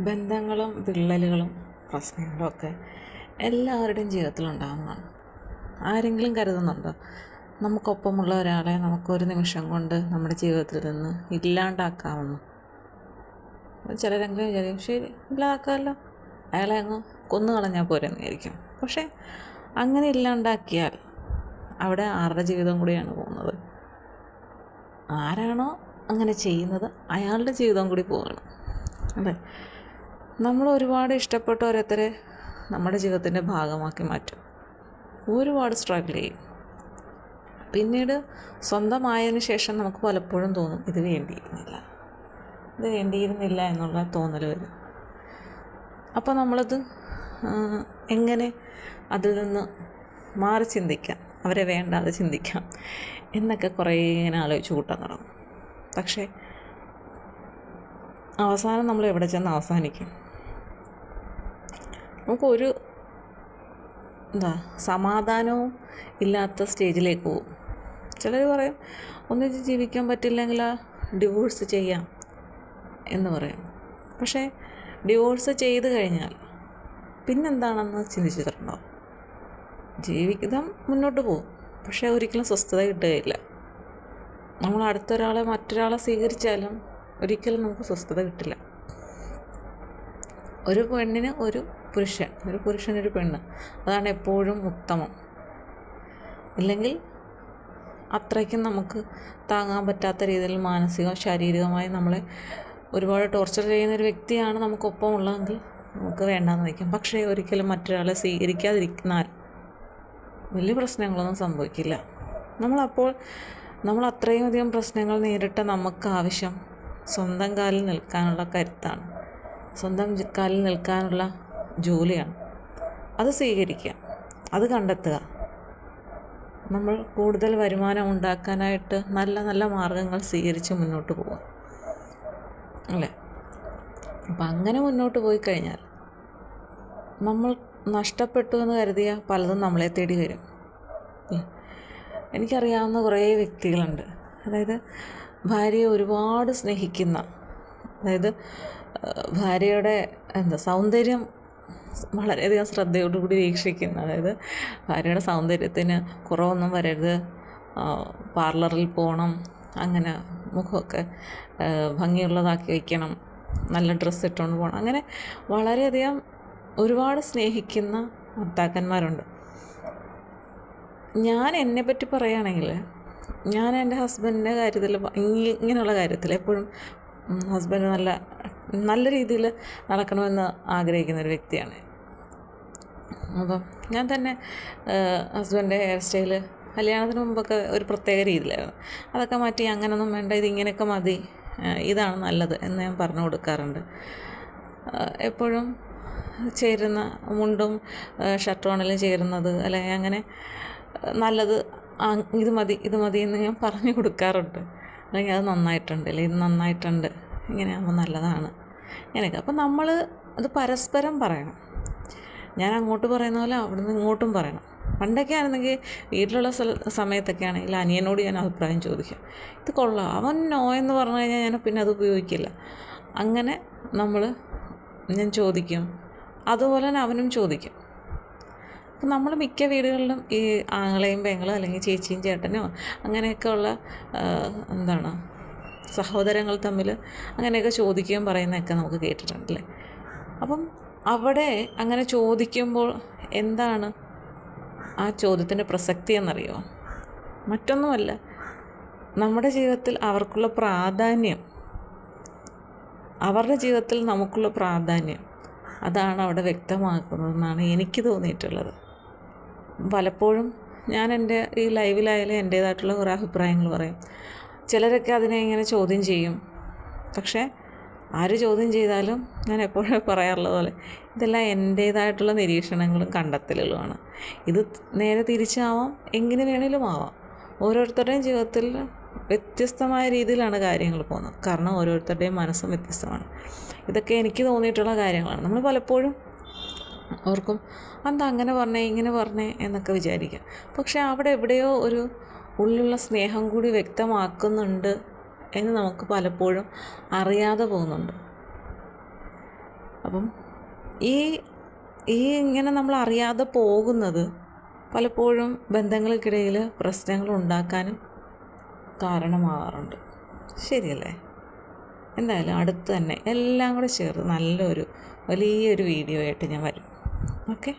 ബന്ധങ്ങളും വിള്ളലുകളും പ്രശ്നങ്ങളും ഒക്കെ എല്ലാവരുടെയും ജീവിതത്തിലുണ്ടാകുന്നതാണ് ആരെങ്കിലും കരുതുന്നുണ്ടോ? നമുക്കൊപ്പമുള്ള ഒരാളെ നമുക്കൊരു നിമിഷം കൊണ്ട് നമ്മുടെ ജീവിതത്തിൽ നിന്ന് ഇല്ലാണ്ടാക്കാമെന്ന്. ചിലരെങ്കിലും വിചാരിക്കും ശരി ഇല്ലാതാക്കാമല്ലോ. അയാളെ അങ്ങ് കൊന്നു കളഞ്ഞാൽ പോരെന്ന് വിചാരിക്കും. പക്ഷേ അങ്ങനെ ഇല്ലാണ്ടാക്കിയാൽ അവിടെ ആരുടെ ജീവിതം കൂടിയാണ് പോകുന്നത്? ആരാണോ അങ്ങനെ ചെയ്യുന്നത് അയാളുടെ ജീവിതം കൂടി പോവുകയാണ്. അല്ലേ? നമ്മൾ ഒരുപാട് ഇഷ്ടപ്പെട്ട ഓരോരുത്തരെ നമ്മുടെ ജീവിതത്തിന്റെ ഭാഗമാക്കി മാറ്റും. ഒരുപാട് സ്ട്രഗിൾ ചെയ്യും. പിന്നീട് സ്വന്തമായതിനു ശേഷം നമുക്ക് പലപ്പോഴും തോന്നും ഇത് വേണ്ടിയിരുന്നില്ല. ഇത് വേണ്ടിയിരുന്നില്ല എന്നുള്ള തോന്നൽ വരും. അപ്പോൾ നമ്മളത് എങ്ങനെ അതിൽ നിന്ന് മാറി ചിന്തിക്കാം അവരെ വേണ്ടാതെ ചിന്തിക്കാം എന്നൊക്കെ കുറേ ഇങ്ങനെ ആലോചിച്ച് കൂട്ടാൻ തുടങ്ങും. പക്ഷേ അവസാനം നമ്മൾ എവിടെ ചെന്ന് അവസാനിക്കും? നമുക്കൊരു എന്താ സമാധാനവും ഇല്ലാത്ത സ്റ്റേജിലേക്ക് പോകും. ചിലർ പറയും ഒന്നിച്ച് ജീവിക്കാൻ പറ്റില്ലെങ്കിൽ ഡിവോഴ്സ് ചെയ്യാം എന്ന് പറയും. പക്ഷേ ഡിവോഴ്സ് ചെയ്ത് കഴിഞ്ഞാൽ പിന്നെന്താണെന്ന് ചിന്തിച്ചിട്ടുണ്ടോ? ജീവിതം മുന്നോട്ട് പോകും. പക്ഷേ ഒരിക്കലും സ്വസ്ഥത കിട്ടുകയില്ല. നമ്മൾ അടുത്തൊരാളെ മറ്റൊരാളെ സ്വീകരിച്ചാലും ഒരിക്കലും നമുക്ക് സ്വസ്ഥത കിട്ടില്ല. ഒരു പെണ്ണിന് ഒരു പുരുഷൻ. ഒരു പുരുഷനൊരു പെണ്ണ്. അതാണ് എപ്പോഴും ഉത്തമം. ഇല്ലെങ്കിൽ അത്രയ്ക്കും നമുക്ക് താങ്ങാൻ പറ്റാത്ത രീതിയിൽ മാനസിക ശാരീരികമായി നമ്മളെ ഒരുപാട് ടോർച്ചർ ചെയ്യുന്ന ഒരു വ്യക്തിയാണ് നമുക്കൊപ്പം ഉള്ളതെങ്കിൽ നമുക്ക് വേണ്ടാന്ന് വയ്ക്കും. പക്ഷേ ഒരിക്കലും മറ്റൊരാളെ സ്വീകരിക്കാതിരിക്കുന്നാൽ വലിയ പ്രശ്നങ്ങളൊന്നും സംഭവിക്കില്ല. നമ്മളപ്പോൾ നമ്മൾ അത്രയും അധികം പ്രശ്നങ്ങൾ നേരിട്ട നമുക്ക് ആവശ്യം സ്വന്തം കാലിൽ നിൽക്കാനുള്ള കരുത്താണ്. സ്വന്തം കാലിൽ നിൽക്കാനുള്ള ജോലിയാണ്. അത് സ്വീകരിക്കുക. അത് കണ്ടെത്തുക. നമ്മൾ കൂടുതൽ വരുമാനം ഉണ്ടാക്കാനായിട്ട് നല്ല നല്ല മാർഗങ്ങൾ സ്വീകരിച്ച് മുന്നോട്ട് പോവുക. അല്ലേ? അപ്പം അങ്ങനെ മുന്നോട്ട് പോയി കഴിഞ്ഞാൽ നമ്മൾ നഷ്ടപ്പെട്ടു എന്ന് കരുതിയ പലതും നമ്മളെ തേടി വരും. എനിക്കറിയാവുന്ന കുറേ വ്യക്തികളുണ്ട്. അതായത് ഭാര്യയെ ഒരുപാട് സ്നേഹിക്കുന്ന അതായത് ഭാര്യയുടെ എന്താ സൗന്ദര്യം വളരെയധികം ശ്രദ്ധയോടുകൂടി വീക്ഷിക്കുന്നു. അതായത് ഭാര്യയുടെ സൗന്ദര്യത്തിന് കുറവൊന്നും വരരുത്. പാർലറിൽ പോകണം അങ്ങനെ മുഖമൊക്കെ ഭംഗിയുള്ളതാക്കി വയ്ക്കണം നല്ല ഡ്രസ്സ് ഇട്ടുകൊണ്ട് പോകണം അങ്ങനെ വളരെയധികം ഒരുപാട് സ്നേഹിക്കുന്ന ഭർത്താക്കന്മാരുണ്ട് ഞാൻ എന്നെ പറ്റി പറയുകയാണെങ്കിൽ ഞാൻ എന്റെ ഹസ്ബൻഡിന്റെ കാര്യത്തിൽ ഇങ്ങനെയുള്ള കാര്യത്തിൽ എപ്പോഴും ഹസ്ബൻഡ് നല്ല നല്ല രീതിയിൽ നടക്കണമെന്ന് ആഗ്രഹിക്കുന്ന ഒരു വ്യക്തിയാണ്. അപ്പം ഞാൻ തന്നെ ഹസ്ബൻഡിന്റെ ഹെയർ സ്റ്റൈൽ കല്യാണത്തിന് മുമ്പൊക്കെ ഒരു പ്രത്യേക രീതിയിലായിരുന്നു. അതൊക്കെ മാറ്റി അങ്ങനൊന്നും വേണ്ട ഇതിങ്ങനെയൊക്കെ മതി ഇതാണ് നല്ലത് എന്ന് ഞാൻ പറഞ്ഞു കൊടുക്കാറുണ്ട്. എപ്പോഴും ചേരുന്ന മുണ്ടും ഷർട്ടോണിലും ചേരുന്നത് അല്ലെങ്കിൽ അങ്ങനെ നല്ലത് ഇത് മതി ഇത് മതി എന്ന് ഞാൻ പറഞ്ഞു കൊടുക്കാറുണ്ട്. അല്ലെങ്കിൽ അത് നന്നായിട്ടുണ്ട് അല്ലെങ്കിൽ ഇത് നന്നായിട്ടുണ്ട്. ഇങ്ങനെയാകുമ്പോൾ നല്ലതാണ്. ഇങ്ങനെയൊക്കെ. അപ്പം നമ്മൾ അത് പരസ്പരം പറയണം. ഞാൻ അങ്ങോട്ട് പറയുന്ന പോലെ അവിടുന്ന് ഇങ്ങോട്ടും പറയണം. പണ്ടൊക്കെ ആണെന്നെങ്കിൽ വീട്ടിലുള്ള സമയത്തൊക്കെ ആണെങ്കിൽ അനിയനോട് ഞാൻ അഭിപ്രായം ചോദിക്കും ഇത് കൊള്ളാം. അവൻ നോ എന്ന് പറഞ്ഞു കഴിഞ്ഞാൽ ഞാൻ പിന്നെ അത് ഉപയോഗിക്കില്ല. അങ്ങനെ നമ്മൾ ഞാൻ ചോദിക്കും. അതുപോലെ തന്നെ അവനും ചോദിക്കും. അപ്പം നമ്മൾ മിക്ക വീടുകളിലും ഈ ആങ്ങളെയും പെങ്ങളും അല്ലെങ്കിൽ ചേച്ചിയും ചേട്ടനോ അങ്ങനെയൊക്കെ ഉള്ള എന്താണ് സഹോദരങ്ങൾ തമ്മിൽ അങ്ങനെയൊക്കെ ചോദിക്കുകയും പറയുന്നതൊക്കെ നമുക്ക് കേട്ടിട്ടുണ്ടല്ലേ? അപ്പം അവിടെ അങ്ങനെ ചോദിക്കുമ്പോൾ എന്താണ് ആ ചോദ്യത്തിന്റെ പ്രസക്തി എന്നറിയോ? മറ്റൊന്നുമല്ല. നമ്മുടെ ജീവിതത്തിൽ അവർക്കുള്ള പ്രാധാന്യം അവരുടെ ജീവിതത്തിൽ നമുക്കുള്ള പ്രാധാന്യം അതാണ് അവിടെ വ്യക്തമാക്കുന്നതെന്നാണ് എനിക്ക് തോന്നിയിട്ടുള്ളത്. പലപ്പോഴും ഞാൻ എന്റെ ഈ ലൈവിലായാലും എന്റേതായിട്ടുള്ള കുറേ അഭിപ്രായങ്ങൾ പറയും. ചിലരൊക്കെ അതിനെ ഇങ്ങനെ ചോദ്യം ചെയ്യും. പക്ഷേ ആര് ചോദ്യം ചെയ്താലും ഞാൻ എപ്പോഴും പറയാറുള്ളത് പോലെ ഇതെല്ലാം എന്റേതായിട്ടുള്ള നിരീക്ഷണങ്ങളും കണ്ടെത്തലുകളുമാണ്. ഇത് നേരെ തിരിച്ചാവാം എങ്ങനെ വേണേലും ആവാം. ഓരോരുത്തരുടെയും ജീവിതത്തിൽ വ്യത്യസ്തമായ രീതിയിലാണ് കാര്യങ്ങൾ പോകുന്നത്. കാരണം ഓരോരുത്തരുടെയും മനസ്സും വ്യത്യസ്തമാണ്. ഇതൊക്കെ എനിക്ക് തോന്നിയിട്ടുള്ള കാര്യങ്ങളാണ്. നമ്മൾ പലപ്പോഴും ഓർക്കും എന്താ അങ്ങനെ പറഞ്ഞേ ഇങ്ങനെ പറഞ്ഞേ എന്നൊക്കെ വിചാരിക്കാം. പക്ഷേ അവിടെ എവിടെയോ ഒരു ഉള്ളിലുള്ള സ്നേഹം കൂടി വ്യക്തമാക്കുന്നുണ്ട് എന്ന് നമുക്ക് പലപ്പോഴും അറിയാതെ പോകുന്നുണ്ട്. അപ്പം ഈ ഈ ഇങ്ങനെ നമ്മൾ അറിയാതെ പോകുന്നത് പലപ്പോഴും ബന്ധങ്ങൾക്കിടയിൽ പ്രശ്നങ്ങൾ ഉണ്ടാക്കാനും കാരണമാകാറുണ്ട് ശരിയല്ലേ? എന്തായാലും അടുത്ത് തന്നെ എല്ലാം കൂടെ ചേർത്ത് നല്ലൊരു വലിയൊരു വീഡിയോ ആയിട്ട് ഞാൻ വരും. ഓക്കെ?